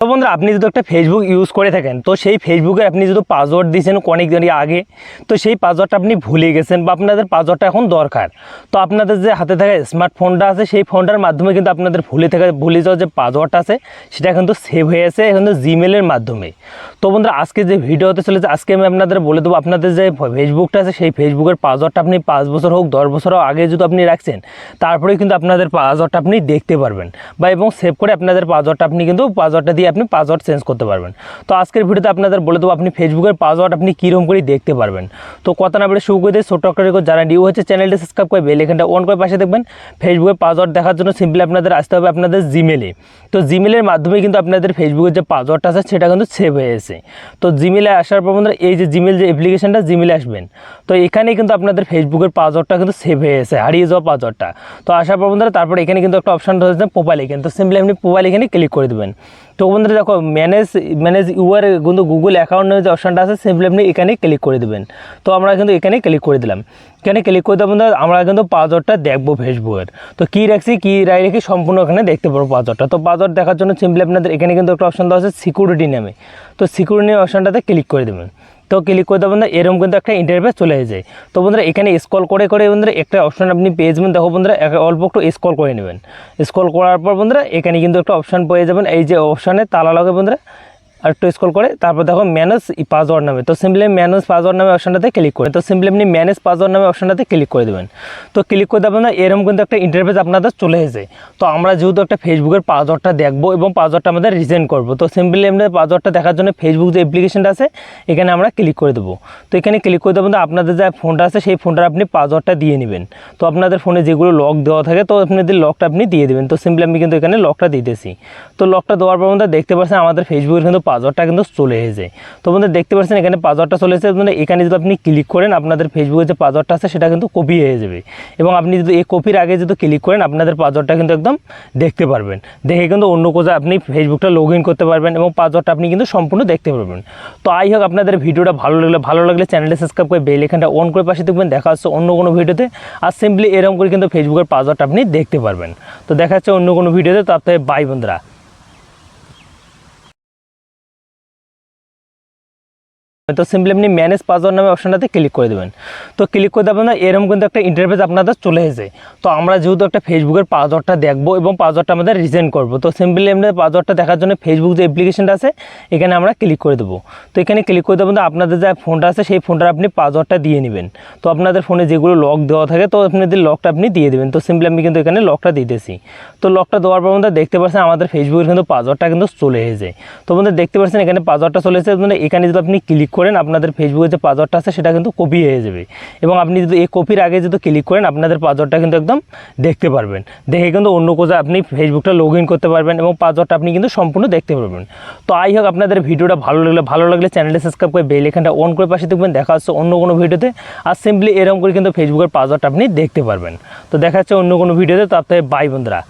তো বন্ধুরা, আপনি যদি একটা ফেসবুক ইউজ করে থাকেন, তো সেই ফেসবুকে আপনি যদি পাসওয়ার্ড দিয়েছেন অনেক আগে, তো সেই পাসওয়ার্ডটা আপনি ভুলে গেছেন বা আপনাদের পাসওয়ার্ডটা এখন দরকার। তো আপনাদের যে হাতে থাকা স্মার্টফোনটা আছে, সেই ফোনটার মাধ্যমে কিন্তু আপনাদের ভুলে থাকা, ভুলে যাওয়া যে পাসওয়ার্ডটা আছে, সেটা কিন্তু সেভ হয়ে আছে কিন্তু জিমেলের মাধ্যমে। তো বন্ধুরা, আজকে যে ভিডিও হতে চলেছে, আজকে আমি আপনাদের বলে দেবো, আপনাদের যে ফেসবুকটা আছে, সেই ফেসবুকের পাসওয়ার্ডটা আপনি পাঁচ বছর হোক, দশ বছর হোক, আগে যদি আপনি রাখছেন তারপরে কিন্তু আপনাদের পাসওয়ার্ডটা আপনি দেখতে পারবেন বা এবং সেভ করে আপনাদের পাসওয়ার্ডটা আপনি কিন্তু পাসওয়ার্ডটা দিয়ে আপনি পাসওয়ার্ড চেঞ্জ করতে পারবেন। তো আজকের ভিডিওতে আপনাদের বলে দেবো, আপনি ফেসবুকের পাসওয়ার্ড আপনি কীরকম করে দেখতে পারবেন। তো কথা না বলে শুরু করে দিয়ে ছোটো একটা রেকর্ড যারা নিউ হচ্ছে চ্যানেলটা সাবস্ক্রাইব করে বেল এখানটা অন করে পাশে দেখবেন। ফেসবুকের পাসওয়ার্ড দেখার জন্য সিম্পলি আপনাদের আসতে হবে আপনাদের জিমেলে তো জিমেলের মাধ্যমে কিন্তু আপনাদের ফেসবুকের যে পাসওয়ার্ডটা আছে, সেটা কিন্তু সেভ হয়ে গেছে। তো জিমেলে আসার পর বন্ধুরা, এই যে জিমেল যে অ্যাপ্লিকেশনটা জিমেলে আসবেন। তো এখানেই কিন্তু আপনাদের ফেসবুকের পাসওয়ার্ডটা কিন্তু সেভ হয়ে গেছে, হারিয়ে যাওয়া পাসওয়ার্ডটা তো আসার পর বন্ধুরা, তারপরে এখানে কিন্তু একটা অপশন রয়েছে প্রোফাইল এখানে তো সিম্পলি আপনি প্রোফাইল এখানে ক্লিক করে দেবেন। তো বন্ধুরা, দেখো ম্যানেজ ম্যানেজ ইউআর কিন্তু গুগল অ্যাকাউন্টের যে অপশানটা আছে সিম্পলি আপনি এখানে ক্লিক করে দেবেন। তো আমরা কিন্তু এখানে ক্লিক করে দিলাম। এখানে ক্লিক করে দেবো আমরা কিন্তু পাসওয়ার্ডটা দেখব ফেসবুকের তো কী রাখছি, কী রাই রেখে সম্পূর্ণ এখানে দেখতে পারব পাসওয়ার্ডটা তো পাসওয়ার্ড দেখার জন্য সিম্পলি আপনাদের এখানে কিন্তু একটা অপশান দেওয়া আছে সিকিউরিটি নামে। তো সিকিউরিটি অপশানটাতে ক্লিক করে দেবেন। তো ক্লিক করে দেবেন এরকম কিন্তু একটা ইন্টারভেস চলে যায় তো বন্ধুরা, এখানে স্কল করে করে বন্ধুরা, একটা অপশন আপনি পেয়ে যাবেন। দেখো বন্ধুরা অল্প একটু স্কল করে নেবেন। স্কল করার পর বন্ধুরা, এখানে কিন্তু একটা অপশন পেয়ে যাবেন। এই যে অপশানে তালা লাগে বন্ধুরা আর একটু স্কল করে, তারপর দেখো ম্যানেজ পাসওয়ার্ড নামে। তো সিম্পলি ম্যানেজ পাসওয়ার্ড নামে অপশনটাতে ক্লিক করে। তো সিম্পলি আপনি ম্যানেজ পাসওয়ার্ড নামে অপশনটাতে ক্লিক করে দেবেন। তো ক্লিক করে দেবেন না এরকম কিন্তু একটা ইন্টারফেস আপনাদের চলে এসেছে। তো আমরা যেহেতু একটা ফেসবুকের পাসওয়ার্ডটা দেখব এবং পাসওয়ার্ডটা আমাদের রিজেন্ট করব, তো সিম্পলি আমাদের পাসওয়ার্ডটা দেখার জন্য ফেসবুক যে অ্যাপ্লিকেশনটা আছে, এখানে আমরা ক্লিক করে দেবো। তো এখানে ক্লিক করে দেবেন আপনাদের যে ফোনটা আছে, সেই ফোনটার আপনি পাসওয়ার্ডটা দিয়ে নেবেন। তো আপনাদের ফোনে যেগুলো লক দেওয়া থাকে, তো আপনাদের লকটা আপনি দিয়ে দেবেন। তো সিম্পলি আমি কিন্তু এখানে লকটা দিতেছি। তো লকটা দেওয়ার পর দেখতে পাচ্ছেন আমাদের ফেসবুকের কিন্তু পাসওয়ার্ডটা কিন্তু চলে এসেছে। তো বন্ধুরা দেখতে পাচ্ছেন এখানে পাসওয়ার্ডটা চলে এসেছে। মানে এখানে যদি আপনি ক্লিক করেন, আপনাদের ফেসবুকের যে পাসওয়ার্ডটা আছে, সেটা কিন্তু কপি হয়ে যাবে। এবং আপনি যদি এই কপির আগে যদি ক্লিক করেন, আপনাদের পাসওয়ার্ডটা কিন্তু একদম দেখতে পারবেন। দেখে কিন্তু অন্য কোথাও আপনি ফেসবুকটা লগ ইন করতে পারবেন এবং পাসওয়ার্ডটা আপনি কিন্তু সম্পূর্ণ দেখতে পারবেন। তো আই হোক, আপনাদের ভিডিওটা ভালো লাগলে ভালো লাগলে চ্যানেলটা সাবস্ক্রাইব করে বেল এখানটা অন করে পাশে দেখবেন। দেখা হচ্ছে অন্য কোনো ভিডিওতে। আর সিম্পলি এরকম করে কিন্তু ফেসবুকের পাসওয়ার্ডটা আপনি দেখতে পারবেন। তো দেখা হচ্ছে অন্য কোনো ভিডিওতে। তার বাই বন্ধুরা। তো সিম্পলি আপনি ম্যানেজ পাসওয়ার্ড নামে অপশনটাতে ক্লিক করে দেবেন। তো ক্লিক করে দেবেন না, এরকম কিন্তু একটা ইন্টারফেস আপনাদের চলে এসেছে। তো আমরা যেহেতু একটা ফেসবুকের পাসওয়ার্ডটা দেখব এবং পাসওয়ার্ডটা আমাদের রিজেন্ট করব, তো সিম্পলি আমাদের পাসওয়ার্ডটা দেখার জন্য ফেসবুক যে অ্যাপ্লিকেশনটা আছে, এখানে আমরা ক্লিক করে দেবো। তো এখানে ক্লিক করে দেবেন আপনাদের যে ফোনটা আছে, সেই ফোনটার আপনি পাসওয়ার্ডটা দিয়ে নেবেন। তো আপনাদের ফোনে যেগুলো লক দেওয়া থাকে, তো আপনাদের লকটা আপনি দিয়ে দেবেন। তো সিম্পলি আমি কিন্তু এখানে লকটা দিতেছি। তো লকটা দেওয়ার পর বন্ধুরা, দেখতে পাচ্ছেন আমাদের ফেসবুকের কিন্তু পাসওয়ার্ডটা কিন্তু চলে এসেছে। তো বন্ধুরা, দেখতে পাচ্ছেন এখানে পাসওয়ার্ডটা চলে এসেছে। এখানে যদি আপনি ক্লিক করেন, আপনাদের ফেসবুকের যে পাসওয়ার্ডটা আছে, সেটা কিন্তু কপি হয়ে যাবে। এবং আপনি যদি এই কপির আগে যদি ক্লিক করেন, আপনাদের পাসওয়ার্ডটা কিন্তু একদম দেখতে পারবেন। দেখে কিন্তু অন্য কোথাও আপনি ফেসবুকটা লগ করতে পারবেন এবং পাসওয়ার্ডটা আপনি কিন্তু সম্পূর্ণ দেখতে পারবেন। তো আই হোক, আপনাদের ভিডিওটা ভালো লাগলে ভালো লাগলে চ্যানেলটা সাবস্ক্রাইব করে বেল এখানটা অন করে পাশে দেখবেন দেখা হচ্ছে অন্য কোনো ভিডিওতে। আর সিম্পলি এরকম করে কিন্তু ফেসবুকের পাসওয়ার্ডটা আপনি দেখতে পারবেন। তো দেখা যাচ্ছে অন্য কোনো ভিডিওতে, তার থেকে বাই বন্ধুরা।